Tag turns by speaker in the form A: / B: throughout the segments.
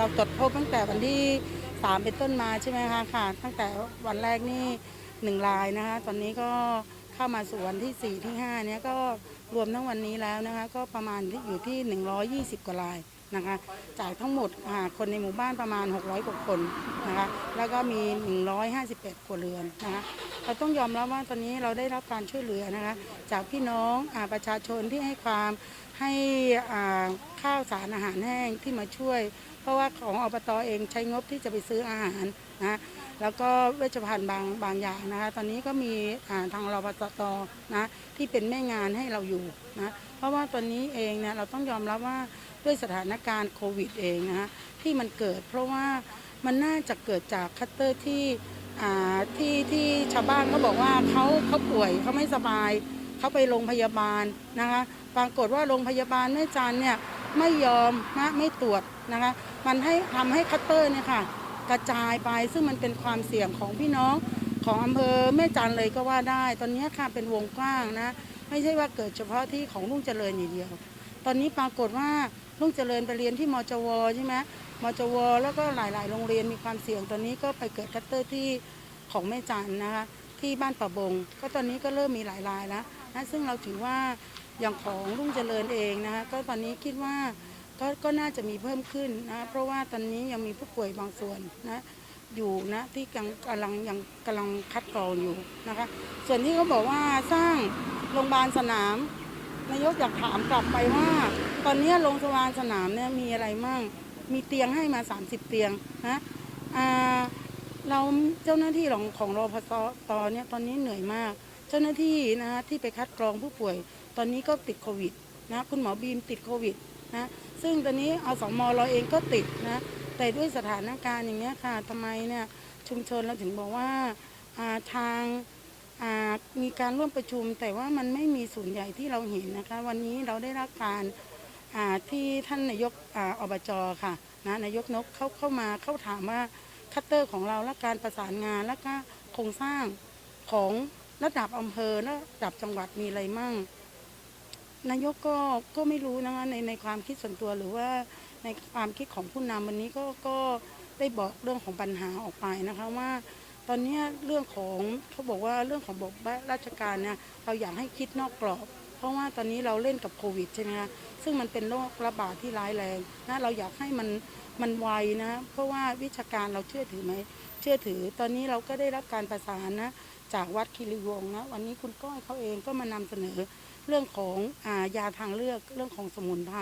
A: เราตรวจพบตั้งแต่วันที่ 3 เป็นต้นมาใช่ไหมคะค่ะ ตั้งแต่วันแรกนี่หนึ่งรายนะคะ ตอนนี้ก็เข้ามาสู่วันที่ 4 ที่ 5 เนี่ยก็รวมทั้งวันนี้แล้วนะคะ ก็ประมาณที่อยู่ที่ 120 กว่ารายนะคะ จากทั้งหมดอ่าคนในหมู่บ้านประมาณ 600 กว่าคนนะคะ แล้วก็มี 158ครัวเรือนนะคะเราต้องยอมรับว่าตอนนี้เราได้รับการช่วยเหลือนะคะ จากพี่น้องอประชาชนที่ให้ความให้ข้าวสารอาหารแห้งที่มาช่วย เพราะว่าของอบตเองใช้งบที่จะไปซื้ออาหารนะแล้วก็เวชภัณฑ์บางบางอย่างนะคะ ตอนนี้ก็มีาทางรปตนะที่เป็นแม่งานให้เราอยู่นะเพราะว่าตอนนี้เองเนี่ยเราต้องยอมรับว่าด้วยสถานการณ์โควิดเองนะคะที่มันเกิด เพราะว่ามันน่าจะเกิดจากคัตเตอร์ที่ที่ที่ชาวบ้านเขาบอกว่าเขาเขาป่วยเขาไม่สบายเขาไปโรงพยาบาลนะคะปรากฏว่าโรงพยาบาลแม่จันเนี่ยไม่ยอมนะไม่ตรวจ นะคะ มันให้ทำให้คัตเตอร์เนี่ยค่ะ กระจายไปซึ่งมันเป็นความเสี่ยงของพี่น้องของอำเภอแม่จันเลยก็ว่าได้ ตอนนี้ค่ะเป็นวงกว้างนะ ไม่ใช่ว่าเกิดเฉพาะที่ของลุงเจริญอย่างเดียว ตอนนี้ปรากฏว่าลุงเจริญไปเรียนที่มจวใช่ไหมมจวแล้วก็หลาย ๆ โรงเรียนมีความเสี่ยงตอนนี้ก็ไปเกิดคัตเตอร์ที่ของแม่จันนะคะที่บ้านป่าบง ก็ตอนนี้ก็เริ่มมีหลายรายแล้วนะซึ่งเราถือว่าอย่างของรุ่งเจริญเองนะคะก็ตอนนี้คิดว่า ก็ก็น่าจะมีเพิ่มขึ้นนะเพราะว่าตอนนี้ยังมีผู้ป่วยบางส่วนนะอยู่นะที่กำลังยังกำลังคัดกรองอยู่นะคะ ส่วนที่เขาบอกว่าสร้างโรงพยาบาลสนามนายกอยากถามกลับไปว่า ตอนนี้โรงพยาบาลสนามเนี่ยมีอะไรมั่งมีเตียงให้มา 30 เตียงนะเราเจ้าหน้าที่ของของรอพสตเนี่ยตอนนี้เหนื่อยมาก เจ้าหน้าที่นะที่ไปคัดกรองผู้ป่วย ตอนนี้ก็ติดโควิดนะคุณหมอบีมติดโควิด นะซึ่งตอนนี้อสมเราเองก็ติดนะแต่ด้วยสถานการณ์อย่างเงี้ยค่ะทำไมเนี่ยชุมชนเราถึงบอกว่าาทางามีการร่วมประชุม แต่ว่ามันไม่มีศูนย์ใหญ่ที่เราเห็นนะคะ วันนี้เราได้รับการาที่ท่านนายกออบจค่ะนะนายกนกเข้าเข้ามาเข้าถามว่าคัตเตอร์ของเราและการประสานงานและก็โครงสร้างของระดับอำเภอและระดับจังหวัดมีอะไรมั่ง นายกก็ก็ไม่รู้นะคะในในความคิดส่วนตัวหรือว่าในความคิดของผู้นำวันนี้ก็ก็ได้บอกเรื่องของปัญหาออกไปนะคะว่า ตอนเนี้ยเรื่องของเขาบอกว่าเรื่องของบบราชการเนี่ยเราอยากให้คิดนอกกรอบ เพราะว่าตอนนี้เราเล่นกับโควิดใช่ไหมคะซึ่งมันเป็นโรคระบาดที่ร้ายแรงนะเราอยากให้มันมันไวนะเพราะว่าวิชาการเราเชื่อถือไหมเชื่อถือ ตอนนี้เราก็ได้รับการประสานนะจากวัดคิริวงศ์นะวันนี้คุณก้อยเขาเองก็มานำเสนอ เรื่องของอายาทางเลือกเรื่องของสมุนไพร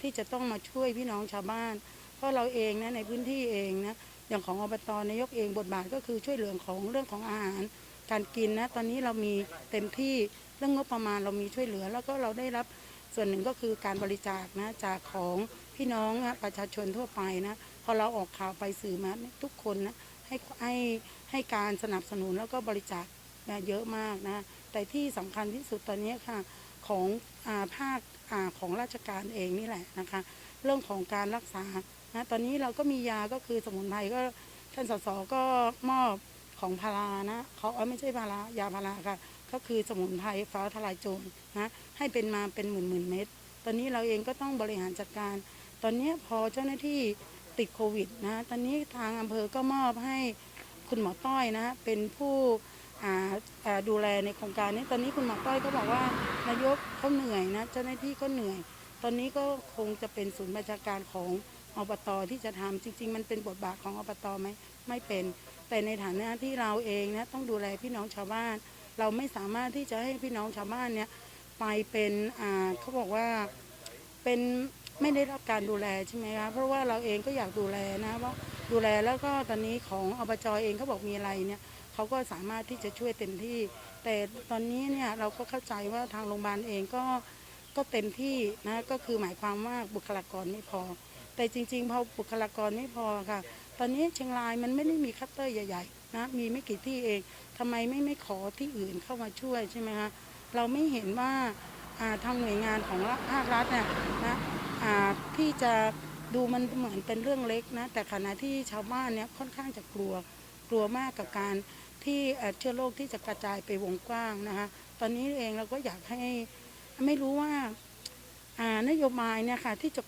A: ที่จะต้องมาช่วยพี่น้องชาวบ้าน เพราะเราเองนะในพื้นที่เองนะอย่างของอบตนายกเองบทบาทก็คือช่วยเหลือของเรื่องของอาหารการกินนะตอนนี้เรามีเต็มที่เรื่องงบประมาณเรามีช่วยเหลือ แล้วก็เราได้รับส่วนหนึ่งก็คือการบริจาคนะจากของพี่น้องนะประชาชนทั่วไปนะพอเราออกข่าวไปสื่อมาทุกคนนะให้ให้ให้การสนับสนุนแล้วก็บริจาคนะเยอะมากนะแต่ที่สำคัญที่สุดตอนนี้ค่ะ ของอภาคอของราชการเองนี่แหละนะคะ เรื่องของการรักษานะตอนนี้เราก็มียาก็คือสมุนไพรก็ท่านสสก็มอบของพารานะเขาเอ้ยไม่ใช่พารายาพาราค่ะ ก็คือสมุนไพรฟ้าทลายโจรนะให้เป็นมาเป็นหมื่นหมื่นๆเม็ดตอนนี้เราเองก็ต้องบริหารจัดการ ตอนนี้พอเจ้าหน้าที่ติดโควิดนะตอนนี้ทางอำเภอก็มอบให้คุณหมอต้อยนะเป็นผู้ ดูแลในโครงการนี้ ตอนนี้คุณหมอต้อยก็บอกว่านายกเขาเหนื่อยนะเจ้าหน้าที่ก็เหนื่อย ตอนนี้ก็คงจะเป็นศูนย์บัญชาการของอบตที่จะทำจริง ๆ มันเป็นบทบาทของอบตไหมไม่เป็น แต่ในฐานะที่เราเองนะต้องดูแลพี่น้องชาวบ้าน เราไม่สามารถที่จะให้พี่น้องชาวบ้านเนี่ยไปเป็นเขาบอกว่าเป็น ไม่ได้รับการดูแลใช่ไหมคะเพราะว่าเราเองก็อยากดูแลนะว่าดูแลแล้วก็ตอนนี้ของอบจเองเขาบอกมีอะไรเนี่ยเขาก็สามารถที่จะช่วยเต็มที่ แต่ตอนนี้เนี่ยเราก็เข้าใจว่าทางโรงพยาบาลเองก็ก็เต็มที่นะก็คือหมายความว่าบุคลากรไม่พอ แต่จริงๆพอบุคลากรไม่พอค่ะ ตอนนี้เชียงรายมันไม่ได้มีคัตเตอร์ใหญ่ๆนะมีไม่กี่ที่เองทำไมไม่ไม่ขอที่อื่นเข้ามาช่วยใช่ไหมคะเราไม่เห็นว่าทางหน่วยงานของภาครัฐเนี่ยนะ ที่จะดูมันเหมือนเป็นเรื่องเล็กนะ แต่ขณะที่ชาวบ้านเนี่ยค่อนข้างจะกลัวกลัวมากกับการที่เชื้อโรคที่จะกระจายไปวงกว้างนะคะ ตอนนี้เองเราก็อยากให้ไม่รู้ว่าานโยบายเนี่ยค่ะที่จะ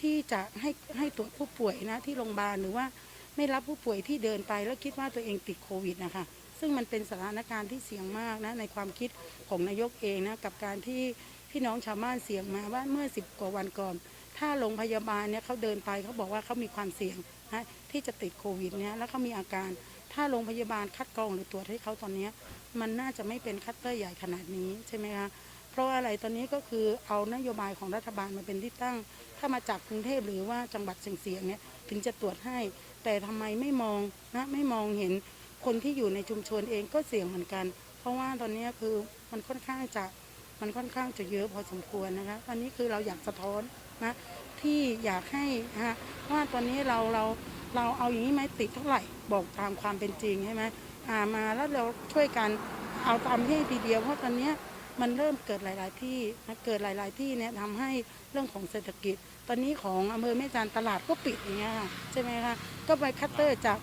A: ที่จะให้ให้ตรวจผู้ป่วยนะที่โรงพยาบาลหรือว่าไม่รับผู้ป่วยที่เดินไปแล้วคิดว่าตัวเองติดโควิดนะคะซึ่งมันเป็นสถานการณ์ที่เสี่ยงมากนะในความคิดของนายกเองนะกับการที่พี่น้องชาวบ้านเสี่ยงมาว่าเมื่อ 10 กว่าวันก่อน ถ้าโรงพยาบาลเนี่ยเขาเดินไปเขาบอกว่าเขามีความเสี่ยงนะที่จะติดโควิดเนี่ยแล้วเขามีอาการ ถ้าโรงพยาบาลคัดกรองหรือตรวจให้เขาตอนนี้มันน่าจะไม่เป็นคัตเตอร์ใหญ่ขนาดนี้ใช่ไหมคะเพราะอะไรตอนนี้ก็คือเอานโยบายของรัฐบาลมาเป็นที่ตั้ง ถ้ามาจากกรุงเทพหรือว่าจังหวัดเสี่ยงๆเนี่ยถึงจะตรวจให้ แต่ทำไมไม่มองนะไม่มองเห็นคนที่อยู่ในชุมชนเองก็เสี่ยงเหมือนกัน เพราะว่าตอนนี้คือมันค่อนข้างจะมันค่อนข้างจะเยอะพอสมควรนะคะตอนนี้คือเราอยากสะท้อน นะที่อยากให้ฮะว่าตอนนี้เราเราเราเอาอย่างนี้ไหมติดเท่าไหร่บอกตามความเป็นจริงใช่ไหมอ่ามาแล้วเราช่วยกันเอาตามที่ทีเดียวเพราะตอนนี้มันเริ่มเกิดหลาย ๆ ที่นะเกิดหลาย ๆ ที่เนี่ยทำให้เรื่องของเศรษฐกิจ ตอนนี้ของอำเภอแม่จันตลาดก็ปิดอย่างเงี้ยค่ะใช่ไหมคะก็ไปคัตเตอร์จาก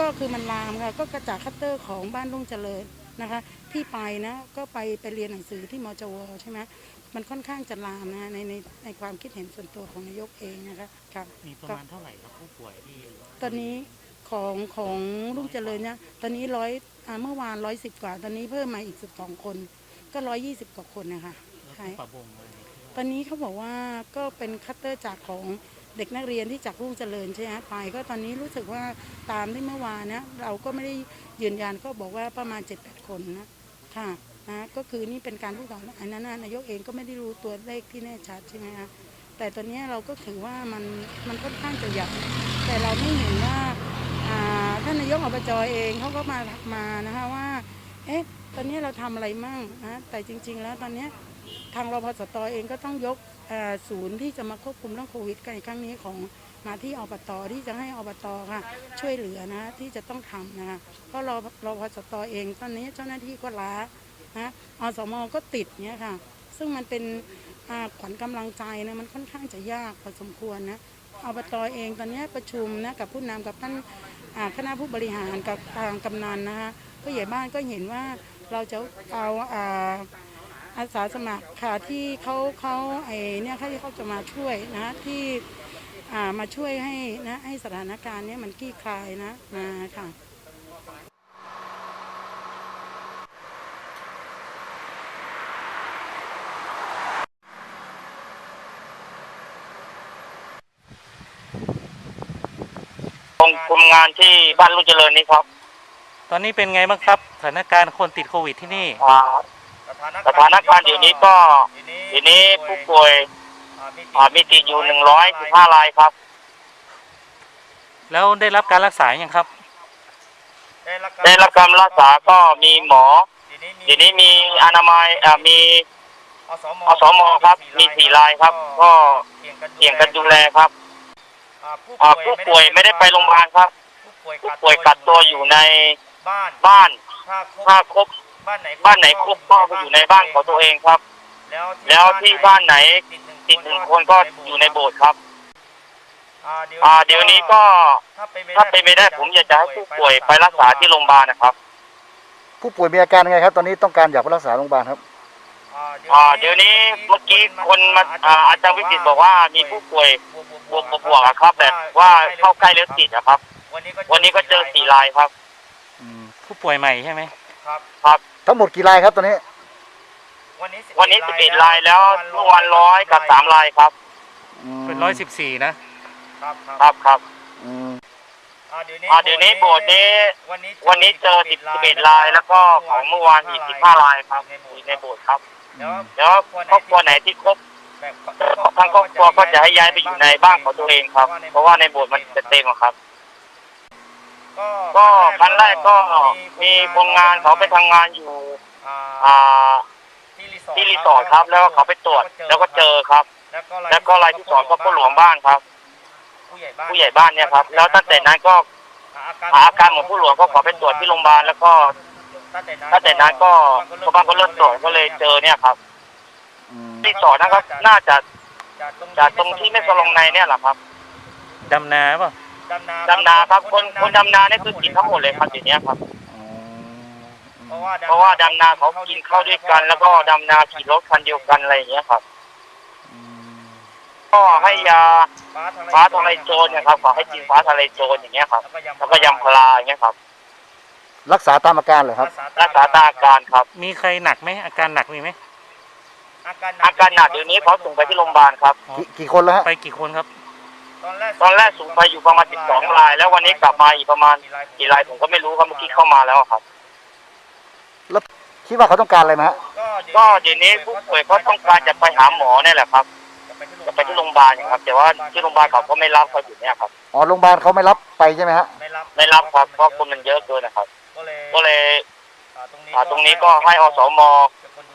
A: ก็คือมันลามค่ะก็กระจากคัตเตอร์ของบ้านรุ่งเจริญนะคะ ที่ไปนะก็ไปไปเรียนหนังสือที่มจวใช่ไหม มันค่อนข้างจะลามนะในในในความคิดเห็นส่วนตัวของนายกเองนะคะครับ
B: มีประมาณเท่าไหร่ครับผู้ป่วยที่
A: ตอนนี้ของของรุ่งเจริญเนี่ยตอนนี้ร้อยอ่าเมื่อวานร้อยสิบกว่า ตอนนี้เพิ่มมาอีกสิบสองคน ก็ร้อยยี่สิบกว่าคนนะคะ
B: แล้ว
A: ใช่
B: ที่ปะบงอะไรที่
A: ตอนนี้เขาบอกว่าก็เป็นคัตเตอร์จากของเด็กนักเรียนที่จากรุ่งเจริญใช่ไหมไป ก็ตอนนี้รู้สึกว่าตามที่เมื่อวานนะเราก็ไม่ได้ยืนยันก็บอกว่าประมาณ7จ็ดแปดคนนะค่ะ นะก็คือนี่เป็นการพูดของอันนั้นนะนายกเองก็ไม่ได้รู้ตัวเลขที่แน่ชัดใช่ไหมคะแต่ตอนนี้เราก็ถือว่ามันมันค่อนข้างจะใหญ่แต่เราไม่เห็นว่าท่านนายกอบจอเองเขาก็มามานะคะว่าเอ๊ะตอนนี้เราทำอะไรมั่งนะแต่จริง ๆ แล้วตอนนี้ทางรพสตอเองก็ต้องยกศูนย์ที่จะมาควบคุมเรื่องโควิดในครั้งนี้ของมาที่อบตที่จะให้อบตค่ะ ช่วยเหลือนะที่จะต้องทำนะคะเพราะรรพสตอเองตอนนี้เจ้าหน้าที่ก็ล้า นะอสมก็ติดเนี้ยค่ะ ซึ่งมันเป็นขวัญกำลังใจนะมันค่อนข้างจะยากพอสมควรนะอบตอเองตอนนี้ประชุมนะกับผู้นำกับท่านคณะผู้บริหารกับทางกำนันนะคะผู้ใหญ่บ้านก็เห็นว่าเราจะเอาอาอาสาสมัครค่ะที่เขาเขาไอเนี่ยเขาที่เขาจะมาช่วยนะที่มาช่วยให้นะให้สถานการณ์เนี้ยมันคลี่คลายนะมาค่ะ
C: กลุ่มกลุ่มงานที่บ้านลูกเจริญนี้ครับ
B: ตอนนี้เป็นไงบ้างครับสถานการณ์คนติดโควิดที่นี่
C: อ่าสถานการณ์เดี๋ยวนี้ก็เดี๋ยวนี้ผู้ป่วยอ่ามีติดอยู่หนึ่งร้อยสิบห้ารายครับ
B: แล้วได้รับการรักษายังครับ
C: ได้รับการรักษาก็มีหมอเดี๋ยวนี้มีอนามัยอ่ามีอสมครับ มีสี่รายครับ ก็เกี่ยงกันดูแลครับ อ่าผู้ป่วยไม่ได้ไปโรงพยาบาลครับผู้ป่วยกักตัวอยู่ใน
D: บ้าน
C: บ้าน
D: ถ้าครบ
C: ถ้าครบ
D: บ้านไหน
C: บ้านไหนครบก็อยู่ในบ้านของตัวเองครับ
D: แล้ว
C: แล้วที่บ้านไหนติดหนึ่งคนก็อยู่ในโบสถ์ครับ
D: อ่า
C: อ่าเดี๋ยวนี้ก็
D: ถ้าเป็น
C: ถ้าเป็นไปได้ผมอยากจะให้ผู้ป่วยไปรักษาที่โรงพยาบาลนะครับ
E: ผู้ป่วยมีอาการยังไงครับ ตอนนี้ต้องการอยากไปรักษาโรงพยาบาลครับ
C: อ่าเดี๋ยวนี้เมื่อกี้คนมาอ่าอาจารย์วิจิตรบอกว่ามีผู้ป่วยบวกบวกบวกอะครับแบบว่าเข้าใกล้แล้วติดอะครับ วันนี้ก็เจอสี่รายครับ
B: ผู้ป่วยใหม่ใช่ไหม
D: ครับ
C: ครับ
E: ทั้งหมดกี่รายครับตอนนี้
D: วันนี้
C: วันนี้สิบเอ็ดรายแล้วเมื่อวันร้อยกับสามรายครับ
B: เป็นร้อยสิบสี่นะ
D: ครับค
C: ครับรับครับ
E: อืม
D: อ่าเดี๋ยวนี้
C: อ่าเดี๋ยวนี้โบสถ์นี้
D: วันนี้
C: วันนี้เจอสิบสิบเอ็ดรายแล้วก็ของเมื่อวานอีกสิบห้ารายครับอยู่ในโบสถ์ครับ
D: แล้ว
C: แล้วครอบครัวไหนที่ครบ
D: แบบ
C: ทางครอบครัวก็จะให้ย้ายไปอยู่ในบ้านของตัวเองครับ เพราะว่าในโบสถ์มันจะเต็มอะครับ ก็ครั้งแรกก็มีคนงานเขาไปทำงานอยู่
D: อ่า
C: อ่า
D: ที่รีสอร์ท
C: ที่รีสอร์ทครับ แล้วเขาไปตรวจแล้วก็เจอครับ แล้วก็รายที่สองก็ผู้หลวงบ้านครับ
D: ผู้ใหญ่บ้าน
C: ผู้ใหญ่บ้านเนี่ยครับ แล้วตั้งแต่นั้นก็หาอาการของผู้หลวงก็ขอไปตรวจที่โรงพยาบาลแล้วก็
D: ตั้งแต่นั้น
C: ตั้งแต่นั้นก็ชาวบ้านก็เริ่มตรวจก็เลยเจอเนี่ยครับ
E: อืม
C: รีสอร์ทนะครับ น่าจะจากตรงที่ไม่สลงในเนี่ยแหละครับ
B: ดำนาเปล่ะ
D: ดำนา
C: ดำนาครับคนคนดำนาเนี่ยคือกินทั้งหมดเลยครับทีเนี้ยครับ
E: อ๋อ
D: เพราะว่า
C: เพราะว่าดำนาเขากินข้าวด้วยกันแล้วก็ดำนาขี่รถคันเดียวกันอะไรอย่างเงี้ยครับ
E: อืม
C: ก็ให้ยา
D: ฟ้าทะลาย
C: ฟ้าทะลายโจรเนะครับขอให้กินฟ้าทะลายโจรอย่างเงี้ยครับ
D: แล้วก็ยำ
C: แล้วก็ยำพาราอย่างเงี้ยครับ
E: รักษาตามอาการเหรอครับ
C: รักษาตามอาการครับ
B: มีใครหนักไหมอาการหนักมีไหม
D: อาการ
C: อาการหนักเดี๋ยวนี้เขาส่งไปที่โรงพยาบาลครับ
E: กี่กี่คนแล้วฮะ
B: ไปกี่คนครับ
D: ตอนแรก
C: ตอนแรกส่งไปอยู่ประมาณ 12ราย แล้ววันนี้กลับมาอีกประมาณกี่รายผมก็ไม่รู้ครับเมื่อกี้เข้ามาแล้วครับ
E: คิดว่าเขาต้องการอะไรไหมฮะ
C: ก็เดี๋ยวนี้ผู้ป่วยเขาต้องการจะไปหาหมอเนี่ยแหละครับจะไปที่โรงพยาบาลครับ แต่ว่าที่โรงพยาบาลเขาก็ไม่รับเขาอยู่เนี่ยครับ
E: อ๋อโรงพยาบาลเขาไม่รับไปใช่ไหมฮะ
D: ไม่รับ
C: ไม่รับครับเพราะคนมันเยอะเกินนะครับ
D: ก็เลย
C: ก็เลย
D: อ่าตรงนี้
C: อ่าตรงนี้ก็ให้อสม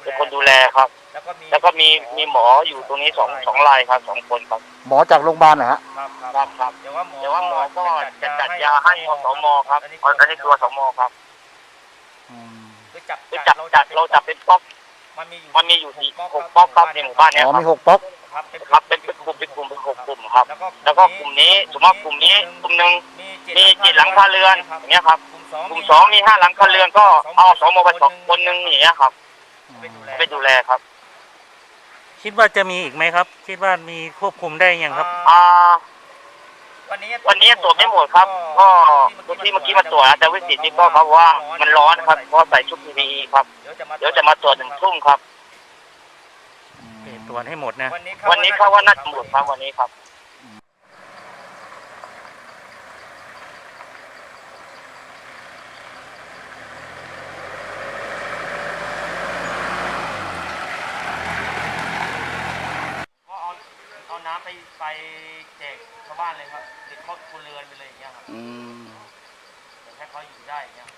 C: เป็นคนดูแลครับ
D: แล้วก็มี
C: แล้วก็มีมีหมออยู่ตรงนี้สองสองรายครับสองคนครับ
E: หมอจากโรงพยาบาลนะฮะ
D: ครับค
C: ค
D: รั
C: รั
D: บบ
C: ครับ
D: เดี๋ยวว่าหมอ
C: เดี๋ยวว่าหมอก็จะจัดยาให้อสมครับอันนี้คืออสมครับ
D: คือจับ
C: คือจับจับเราจับเป็นป๊อก
D: มันมีอยู่
C: มันมีอยู่สี่หกป๊อกครับในหมู่บ้านเนี้ย
E: อ๋อ
C: ครั
E: มี
C: บ
E: หกป๊อก
D: ครับเป็น
C: ครับเป็นเป็นกลุ่มเป็นกลุ่มเป็นหกกลุ่มครับ
D: แล้วก็
C: แล้วก็กลุ่มนี้สมมติว่ากลุ่มนี้กลุ่มหนึ่ง
D: มี
C: มีเจ็ดหลังคาเรือนอย่างเงี้ยครับ
D: กลุ่มสอง
C: กลุ่มสองมีห้าหลังคาเรือนก็เอาอสมไปสองคนหนึ่งอย่างเงี้ยครับ
D: ไปดูแล
C: ไปดูแลครับ
B: คิดว่าจะมีอีกไหมครับ คิดว่ามีควบคุมได้ยังครับ
C: อ่า
D: วันนี้
C: วันนี้ตรวจไม่หมดครับ ก็ที่เมื่อกี้มาตรวจอาจารย์วิสิตนี่ก็เขาบอกว่ามันร้อนครับก็ใส่ชุด PPE ครับ
D: เดี๋ยวจะมา
C: เดี๋ยวจะมาตรวจหนึ่งทุ่มครับ
B: ตร วจให้หมดนะ
D: วันนี้
C: วันนี้เขาว่าน่าจะหมดครับวันนี้ครับ
D: ก็เอาเอาน้ำไปไปแจกชาวบ้านเลยครับติดครอบครัวเรือนไปเลยอย่างเงี้ยครับ
E: อืม
D: เดี๋ยวให้เขาอยู่ได้อย่างเงี้ย